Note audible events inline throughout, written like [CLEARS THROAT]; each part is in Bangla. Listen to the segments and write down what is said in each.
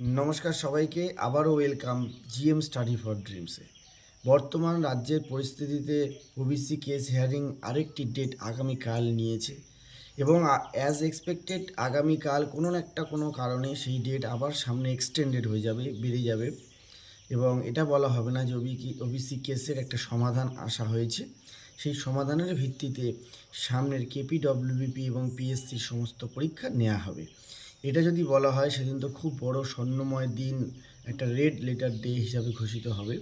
নমস্কার সবাইকে, আবারও ওয়েলকাম জিএম স্টাডি ফর ড্রিমসে বর্তমান রাজ্যের পরিস্থিতিতে ওবিসি কেস হিয়ারিং আরেকটি ডেট আগামীকাল নিয়েছে এবং অ্যাজ এক্সপেক্টেড আগামীকাল কোনো একটা কোনো কারণে সেই ডেট আবার সামনে এক্সটেন্ডেড হয়ে যাবে, বেড়ে যাবে এবং এটা বলা হবে না যে ওবি ওবিসি কেসের একটা সমাধান আসা হয়েছে। সেই সমাধানের ভিত্তিতে সামনের কেপি ডব্লিউবিপি এবং পিএসসির সমস্ত পরীক্ষা নেওয়া হবে। এটা যদি বলা হয়, সেদিন তো খুব বড় স্বর্ণময় দিন, একটা রেড লেটার ডে হিসাবে ঘোষিত হবে।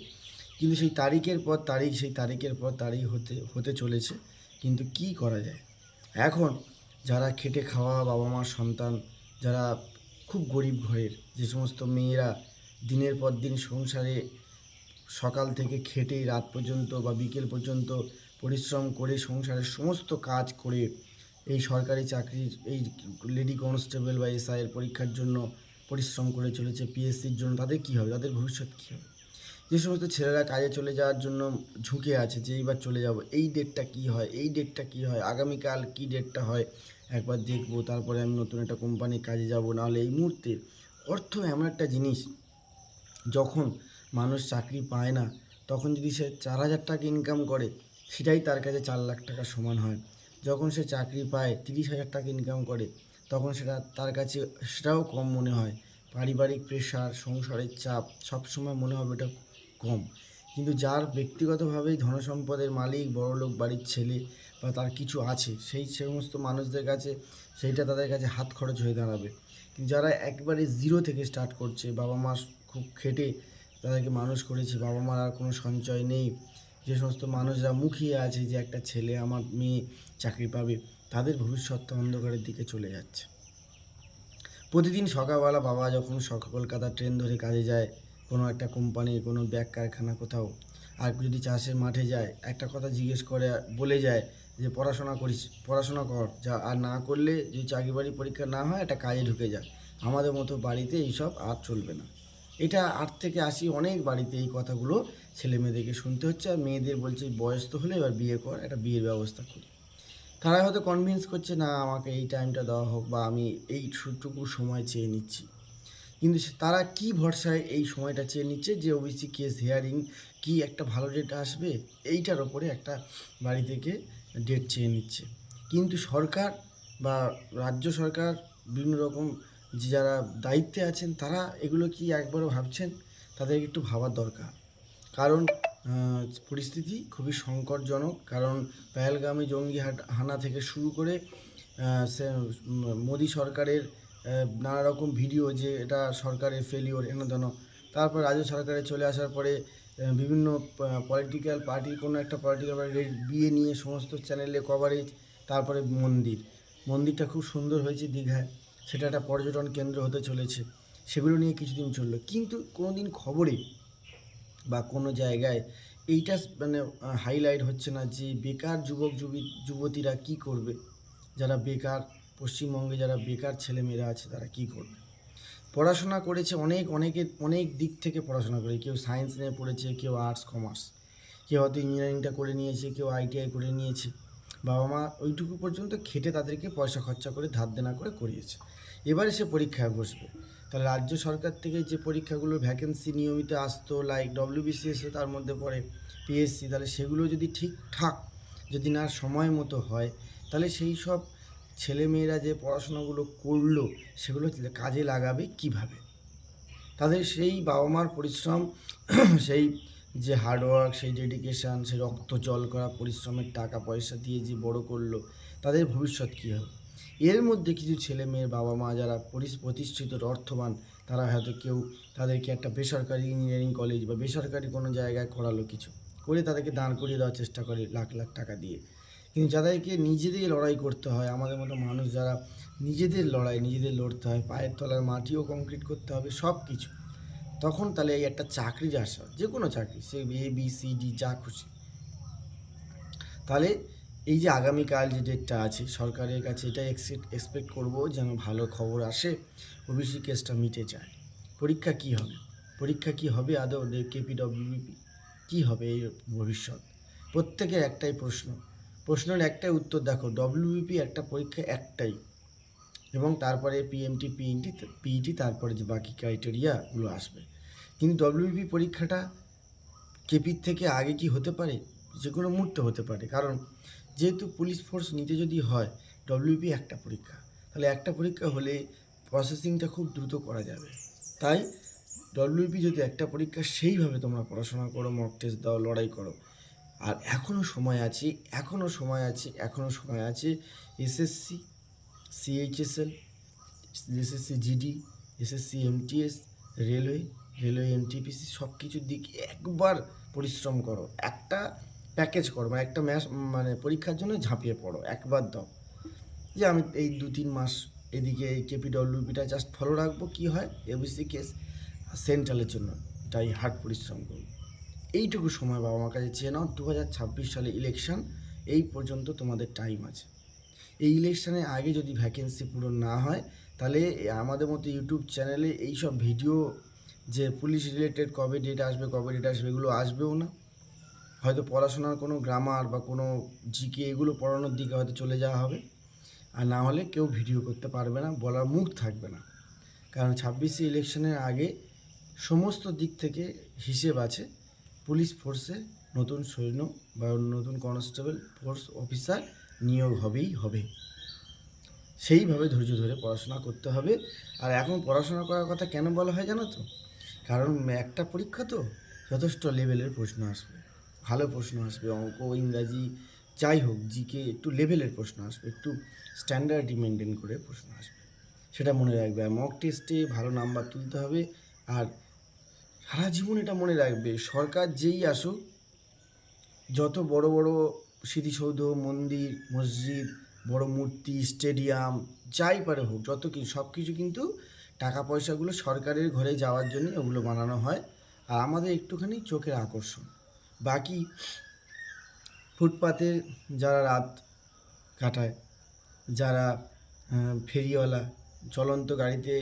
কিন্তু সেই তারিখের পর তারিখ, সেই তারিখের পর তারিখ হতে হতে চলেছে। কিন্তু কি করা যায়? এখন যারা খেটে খাওয়া বাবা মার সন্তান, যারা খুব গরিব ঘরের, যে সমস্ত মেয়েরা দিনের পর দিন সংসারে সকাল থেকে খেটেই রাত পর্যন্ত বা বিকেল পর্যন্ত পরিশ্রম করে সংসারের সমস্ত কাজ করে এই সরকারি চাকরির এই লেডি কনস্টেবল বা এসআই এর পরীক্ষার জন্য পরিশ্রম করে চলেছে পিএসসির জন্য, তাদের কী হবে? তাদের ভবিষ্যৎ কী হবে? যে সমস্ত ছেলেরা কাজে চলে যাওয়ার জন্য ঝুঁকে আছে, যে এইবার চলে যাব, এই ডেটটা কি হয়, এই ডেটটা কি হয়, আগামীকাল কি ডেটটা হয়, একবার দেখব, তারপরে আমি নতুন একটা কোম্পানির কাজে যাব, নাহলে এই মুহূর্তে অর্থ এমন একটা জিনিস, যখন মানুষ চাকরি পায় না, তখন যদি সে চার হাজার টাকা ইনকাম করে, সেটাই তার কাছে চার লাখ টাকা সমান হয়। যখন সে চাকরি পায়, তিরিশ হাজার টাকা ইনকাম করে, তখন সেটা তার কাছে সেটাও কম মনে হয়। পারিবারিক প্রেশার সংসারের চাপ, সবসময় মনে হবে এটা কম। কিন্তু যার ব্যক্তিগতভাবেই ধনসম্পদের মালিক বড়লোক বাড়ির ছেলে বা তার কিছু আছে, সেই সমস্ত মানুষদের কাছে সেইটা তাদের কাছে হাত খরচ হয়ে দাঁড়াবে। কিন্তু যারা একবারে জিরো থেকে স্টার্ট করছে বাবা মা খুব খেটে তাদেরকে মানুষ করেছে বাবা মার আর কোনো সঞ্চয় নেই যে সমস্ত মানুষরা মুখিয়ে আছে যে একটা ছেলে আমার মেয়ে চাকরি পাবে, তাদের ভবিষ্যৎটা অন্ধকারের দিকে চলে যাচ্ছে। প্রতিদিন সকালবেলা বাবা যখন কলকাতা ট্রেন ধরে কাজে যায়, কোনো একটা কোম্পানি, কোনো ব্যাগ কারখানা কোথাও, আর যদি চাষের মাঠে যায়, একটা কথা জিজ্ঞেস করে, বলে যায় যে পড়াশোনা করিস, পড়াশোনা কর, যা, আর না করলে যদি চাকরি বাড়ি পরীক্ষা না হয়, একটা কাজে ঢুকে যায় আমাদের মতো বাড়িতে এইসব আর চলবে না। এটা আট থেকে আশি অনেক বাড়িতে এই কথাগুলো ছেলে মেয়েদেরকে শুনতে হচ্ছে আর মেয়েদের বলছে বয়স তো হলে এবার বিয়ে কর, একটা বিয়ের ব্যবস্থা করি। তারা হয়তো কনভিন্স করছে, না, আমাকে এই টাইমটা দেওয়া হোক বা আমি এই সুটুকু সময় চেয়ে নিচ্ছি। কিন্তু তারা কি ভরসায় এই সময়টা চেয়ে নিচ্ছে যে ওবিসি কেস হিয়ারিং কি একটা ভালো ডেট আসবে, এইটার ওপরে একটা বাড়ি থেকে ডেট চেয়ে নিচ্ছে। কিন্তু সরকার বা রাজ্য সরকার, বিভিন্ন রকম যারা দায়িত্বে আছেন, তারা এগুলো কি একবারও ভাবছেন? তাদের একটু ভাবার দরকার। কারণ পরিস্থিতি খুবই সংকটজনক। কারণ, পেহেলগামে জঙ্গি হানা থেকে শুরু করে মোদী সরকারের নানা রকম ভিডিও যে এটা সরকারের ফেলিওর এনে দেন। তারপর রাজ্য সরকারে চলে আসার পরে বিভিন্ন পলিটিক্যাল পার্টির কোনো একটা পলিটিক্যাল পার্টির বিয়ে নিয়ে সমস্ত চ্যানেলে কভারেজ তারপরে মন্দির। মন্দিরটা খুব সুন্দর হয়েছে দীঘায়। সেটা একটা পর্যটন কেন্দ্র হতে চলেছে। সেগুলো নিয়ে কিছুদিন চলল। কিন্তু কোনো দিন খবরে বা কোনো জায়গায়, এইটা মানে হাইলাইট হচ্ছে না যে বেকার যুবক যুবী, যুবতীরা কি করবে? যারা বেকার, পশ্চিমবঙ্গে যারা বেকার ছেলেমেয়েরা আছে, তারা কি করবে? পড়াশোনা করেছে অনেক, অনেকে, অনেক দিক থেকে পড়াশোনা করে। কেউ সায়েন্স নিয়ে পড়েছে, কেউ আর্টস কমার্স কেউ হয়তো ইঞ্জিনিয়ারিংটা করে নিয়েছে, কেউ আইটিআই করে নিয়েছে। বাবা মা ওইটুকু পর্যন্ত খেটে তাদেরকে পয়সা খরচা করে ধার দেনা করে করিয়েছে। এবারে সে পরীক্ষায় বসবে। তাহলে রাজ্য সরকার থেকে যে পরীক্ষাগুলোর ভ্যাকেন্সি নিয়মিত আসতো লাইক ডব্লিউবিসিএসও তার মধ্যে পড়ে পিএসসি তাহলে সেগুলো যদি ঠিকঠাক যদি না সময় মতো হয়, তাহলে সেই সব ছেলেমেয়েরা যে পড়াশোনাগুলো করল, সেগুলো কাজে লাগাবে কীভাবে? তাদের সেই বাবা মার পরিশ্রম, [CLEARS THROAT] সেই যে হার্ডওয়ার্ক সেই ডেডিকেশান সেই রক্ত জল করা পরিশ্রমের টাকা পয়সা দিয়ে যে বড় করল, তাদের ভবিষ্যৎ কী হবে? এর মধ্যে কিছু ছেলে মেয়ের বাবা মা যারা প্রতিষ্ঠিত অর্থবান, তারা হয়তো কেউ তাদেরকে একটা বেসরকারি ইঞ্জিনিয়ারিং কলেজ বা বেসরকারি কোনো জায়গায় করালো কিছু, করে তাদেরকে দাঁড় করিয়ে দেওয়ার চেষ্টা করে লাখ লাখ টাকা দিয়ে। কিন্তু যাদেরকে নিজেদের লড়াই করতে হয়, আমাদের মতো মানুষ যারা নিজেদের লড়াই, নিজেদের লড়তে হয়, পায়ের তলার মাটিও কংক্রিট করতে হবে সব কিছু তখন তাহলে এই একটা চাকরির আসা যে কোনো চাকরি, সে এ বি সি ডি যা খুশি। তাহলে এই যে আগামীকাল যে ডেটটা আছে, সরকারের কাছে এটা এক্সপেক্ট করব যেন ভালো খবর আসে। ওবিসি কেসটা মিটে যায়। পরীক্ষা কি হবে? পরীক্ষা কি হবে? আদৌ কেপিডব্লিউপি কী হবে এই ভবিষ্যৎ? প্রত্যেকের একটাই প্রশ্ন। প্রশ্নের একটাই উত্তর দেখো ডব্লিউবিপি একটা পরীক্ষা একটাই। এবং তারপরে পিএমটি পিএনটি পিইটি তারপরে যে বাকি ক্রাইটেরিয়াগুলো আসবে। কিন্তু ডব্লিউবি পরীক্ষাটা কেপির থেকে আগে কি হতে পারে? যে কোনো মুহূর্তে হতে পারে। কারণ যেহেতু পুলিশ ফোর্স নিতে যদি হয় ডব্লিউবি একটা পরীক্ষা। তাহলে একটা পরীক্ষা হলে প্রসেসিংটা খুব দ্রুত করা যাবে। তাই ডব্লিউপি যদি একটা পরীক্ষা সেইভাবে তোমরা পড়াশোনা করো মক টেস্ট দাও, লড়াই করো, আর এখনও সময় আছে এখনও সময় আছে এখনও সময় আছে SSC CHSL SSC GD SSC MTS railway railway NTPC সব কিছুর দিকে একবার পরিশ্রম করো। একটা প্যাকেজ করো বা একটা ম্যাস মানে পরীক্ষার জন্য ঝাঁপিয়ে পড়ো, একবার দাও। যে আমি এই দু তিন মাস এদিকে এই কেপিডব্লিউপিটা জাস্ট ফলো রাখব, কী হয়? এবিসি কেস সেন্ট্রালের জন্য তাই হার্ড পরিশ্রম করব। এইটুকু সময় বাবা আমার কাছে চেয়ে নাও দু হাজার ছাব্বিশ সালে ইলেকশান এই পর্যন্ত তোমাদের টাইম আছে। এই ইলেকশনের আগে যদি ভ্যাকেন্সি পূরণ না হয়, তাহলে আমাদের মতো ইউটিউব চ্যানেলে এইসব ভিডিও যে পুলিশ রিলেটেড কবে ডেট আসবে, কবে ডেট আসবে, এগুলো আসবেও না। হয়তো পড়াশোনার কোনো গ্রামার বা কোনো জিকে এগুলো পড়ানোর দিকে হয়তো চলে যাওয়া হবে। আর না হলে কেউ ভিডিও করতে পারবে না, বলার মুখ থাকবে না। কারণ ছাব্বিশে ইলেকশনের আগে সমস্ত দিক থেকে হিসেব আছে পুলিশ ফোর্সে নতুন সৈন্য বা নতুন কনস্টেবল ফোর্স অফিসার নিয়োগ হবেই হবে। সেইভাবে ধৈর্য ধরে পড়াশোনা করতে হবে। আর এখন পড়াশোনা করার কথা কেন বলা হয় জানো তো? কারণ একটা পরীক্ষা তো যথেষ্ট লেভেলের প্রশ্ন আসবে। ভালো প্রশ্ন আসবে, অঙ্ক, ইংরাজি, যাই হোক জিকে একটু লেভেলের প্রশ্ন আসবে, একটু স্ট্যান্ডার্ডই মেনটেন করে প্রশ্ন আসবে। সেটা মনে রাখবে, আর মক টেস্টে ভালো নাম্বার তুলতে হবে, আর সারা জীবন এটা মনে রাখবে, সরকার যেই আসুক, যত বড় বড় স্মৃতিসৌধ, মন্দির, মসজিদ, বড় মূর্তি স্টেডিয়াম যাই পারে হোক, যত কিছু সব কিছু কিন্তু টাকা পয়সাগুলো সরকারের ঘরে যাওয়ার জন্য ওগুলো বানানো হয়, আর আমাদের একটুখানি চোখের আকর্ষণ। বাকি ফুটপাতে যারা রাত কাটায়, যারা ফেরিওয়ালা, চলন্ত গাড়িতে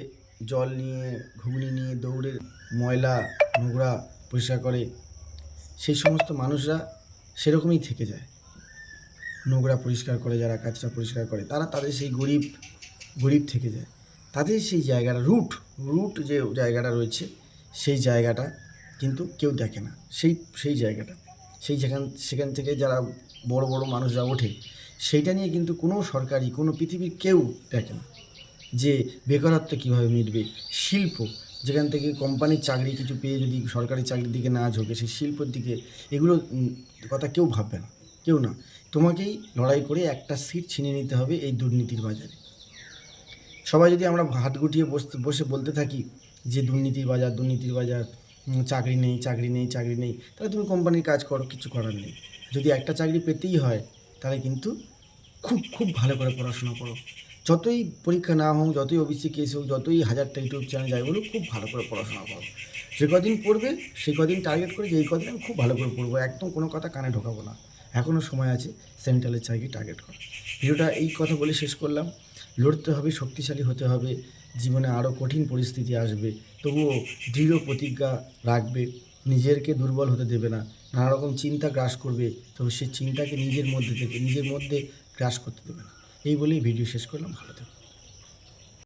জল নিয়ে, ঘুগনি নিয়ে দৌড়ে ময়লা, নোংরা পরিষ্কার করে, সেই সমস্ত মানুষরা সেরকমই থেকে যায়। নোংরা পরিষ্কার করে, যারা কাচরা পরিষ্কার করে, তারা তাদের সেই গরিব গরিব থেকে যায়। তাদের সেই জায়গাটা রুট রুট যে জায়গাটা রয়েছে, সেই জায়গাটা কিন্তু কেউ দেখে না। সেই সেই জায়গাটা। সেই যেখান, সেখান থেকে যারা বড় বড় মানুষরা ওঠে, সেইটা নিয়ে কিন্তু কোনো সরকারি, কোনো পৃথিবীর কেউ দেখে না। যে বেকারত্ব কীভাবে মিটবে? শিল্প, যেখান থেকে কোম্পানির চাকরি কিছু পেয়ে যদি সরকারি চাকরির দিকে না ঝোঁকে, সেই শিল্পের দিকে, এগুলো কথা কেউ ভাববে না। কেউ না। তোমাকেই লড়াই করে একটা সিট ছিনিয়ে নিতে হবে এই দুর্নীতির বাজারে। সবাই যদি আমরা হাত গুটিয়ে বসতে বসে বলতে থাকি যে দুর্নীতির বাজার দুর্নীতির বাজার চাকরি নেই চাকরি নেই চাকরি নেই। তাহলে তুমি কোম্পানির কাজ করো, কিছু করার নেই। যদি একটা চাকরি পেতেই হয়, তাহলে কিন্তু খুব খুব ভালো করে পড়াশোনা করো। যতই পরীক্ষা না হোক, যতই ওবিসি কেস হোক, যতই হাজারটা ইউটিউব চ্যানেল যাই বলুক, খুব ভালো করে পড়াশোনা করো। যে কদিন পড়বে সেই কদিন টার্গেট করে যে এই কদিন আমি খুব ভালো করে পড়ব, একদম কোনো কথা কানে ঢোকাবো না। এখনও সময় আছে সেন্ট্রালের চাকরি টার্গেট করো ভিডিওটা এই কথা বলে শেষ করলাম। লড়তে হবে, শক্তিশালী হতে হবে, জীবনে আরও কঠিন পরিস্থিতি আসবে, তবুও দৃঢ় প্রতিজ্ঞা রাখবে, নিজেরকে দুর্বল হতে দেবে না নানা রকম চিন্তা গ্রাস করবে, তবে সেই চিন্তাকে নিজের মধ্যে থেকে, নিজের মধ্যে গ্রাস করতে দেবে না। এই বলেই ভিডিও শেষ করলাম, ভালো থাকবে